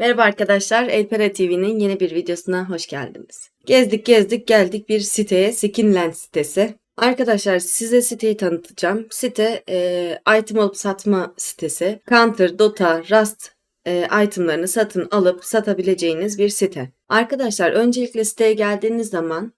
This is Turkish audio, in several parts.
Merhaba arkadaşlar, Elpera TV'nin yeni bir videosuna hoş geldiniz. Gezdik gezdik geldik bir siteye, Skinland sitesi. Arkadaşlar size siteyi tanıtacağım. Site e, item alıp satma sitesi. Counter, Dota, Rust e, itemlarını satın alıp satabileceğiniz bir site. Arkadaşlar öncelikle siteye geldiğiniz zaman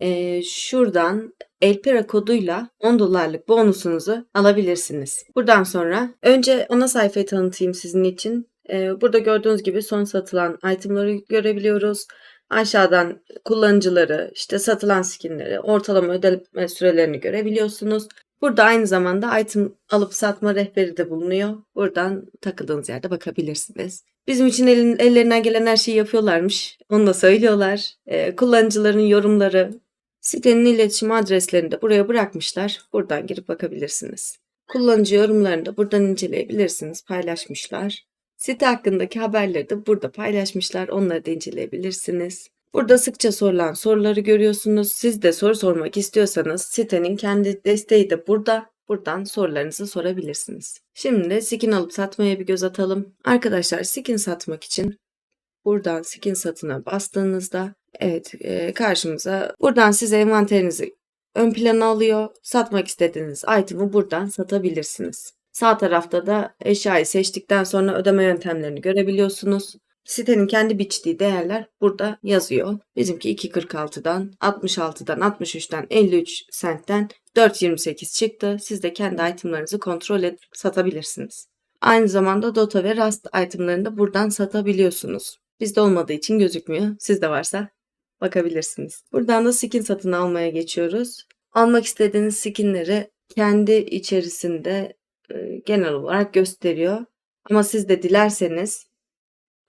e, şuradan Elpera koduyla 10 dolarlık bonusunuzu alabilirsiniz. Buradan sonra önce ana sayfayı tanıtayım sizin için. Ee, Burada gördüğünüz gibi son satılan itemları görebiliyoruz. Aşağıdan kullanıcıları, işte satılan skinleri, ortalama ödeme sürelerini görebiliyorsunuz. Burada aynı zamanda item alıp satma rehberi de bulunuyor. Buradan takıldığınız yerde bakabilirsiniz. Bizim için elin, ellerinden gelen her şeyi yapıyorlarmış. Onu da söylüyorlar. Ee, kullanıcıların yorumları, sitenin iletişim adreslerini de buraya bırakmışlar. Buradan girip bakabilirsiniz. Kullanıcı yorumlarını da buradan inceleyebilirsiniz. Paylaşmışlar. Site hakkındaki haberleri de burada paylaşmışlar. Onları da inceleyebilirsiniz. Burada sıkça sorulan soruları görüyorsunuz. Siz de soru sormak istiyorsanız sitenin kendi desteği de burada. Buradan sorularınızı sorabilirsiniz. Şimdi skin alıp satmaya bir göz atalım. Arkadaşlar skin satmak için buradan skin satına bastığınızda evet e, karşımıza buradan size envanterinizi ön plana alıyor. Satmak istediğiniz item'ı buradan satabilirsiniz. Sağ tarafta da eşyayı seçtikten sonra ödeme yöntemlerini görebiliyorsunuz. Sitenin kendi biçtiği değerler burada yazıyor. Bizimki 2.46'dan, 66'dan, 63'ten, 53 centten 4.28 çıktı. Siz de kendi itemlarınızı kontrol edip satabilirsiniz. Aynı zamanda Dota ve Rust itemlarını da buradan satabiliyorsunuz. Bizde olmadığı için gözükmüyor. Sizde varsa bakabilirsiniz. Buradan da skin satın almaya geçiyoruz. Almak istediğiniz skinleri kendi içerisinde e, genel olarak gösteriyor. Ama siz de dilerseniz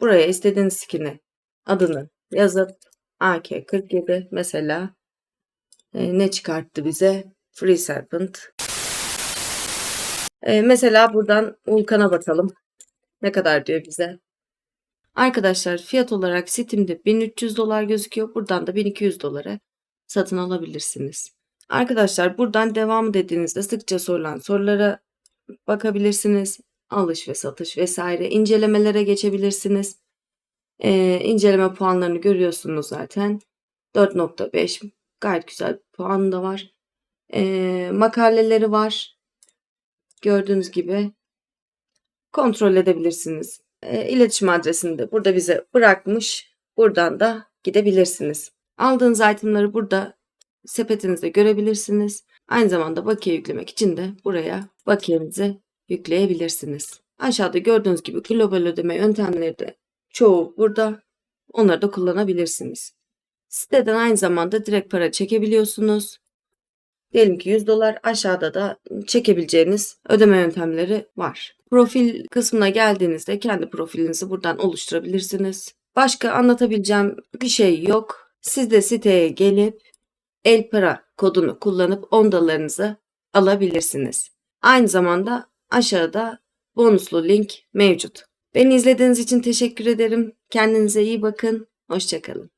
buraya istediğiniz skin'i adını yazıp AK47 mesela e, ne çıkarttı bize? Free Serpent. E, mesela buradan Vulkan'a bakalım. Ne kadar diyor bize? Arkadaşlar fiyat olarak Steam'de 1300 dolar gözüküyor. Buradan da 1200 dolara satın alabilirsiniz. Arkadaşlar buradan devam dediğinizde sıkça sorulan sorulara bakabilirsiniz. Alış ve satış vesaire incelemelere geçebilirsiniz. Ee, inceleme puanlarını görüyorsunuz zaten. 4.5 gayet güzel bir puan da var. Ee, makaleleri var. Gördüğünüz gibi kontrol edebilirsiniz. Ee, iletişim adresini de burada bize bırakmış. Buradan da gidebilirsiniz. Aldığınız itemları burada sepetinizde görebilirsiniz. Aynı zamanda bakiye yüklemek için de buraya bakiyenizi yükleyebilirsiniz. Aşağıda gördüğünüz gibi global ödeme yöntemleri de çoğu burada. Onları da kullanabilirsiniz. Siteden aynı zamanda direkt para çekebiliyorsunuz. Diyelim ki 100 dolar aşağıda da çekebileceğiniz ödeme yöntemleri var. Profil kısmına geldiğinizde kendi profilinizi buradan oluşturabilirsiniz. Başka anlatabileceğim bir şey yok. Siz de siteye gelip Elpara kodunu kullanıp 10 dolarınızı alabilirsiniz. Aynı zamanda aşağıda bonuslu link mevcut. Beni izlediğiniz için teşekkür ederim. Kendinize iyi bakın. Hoşçakalın.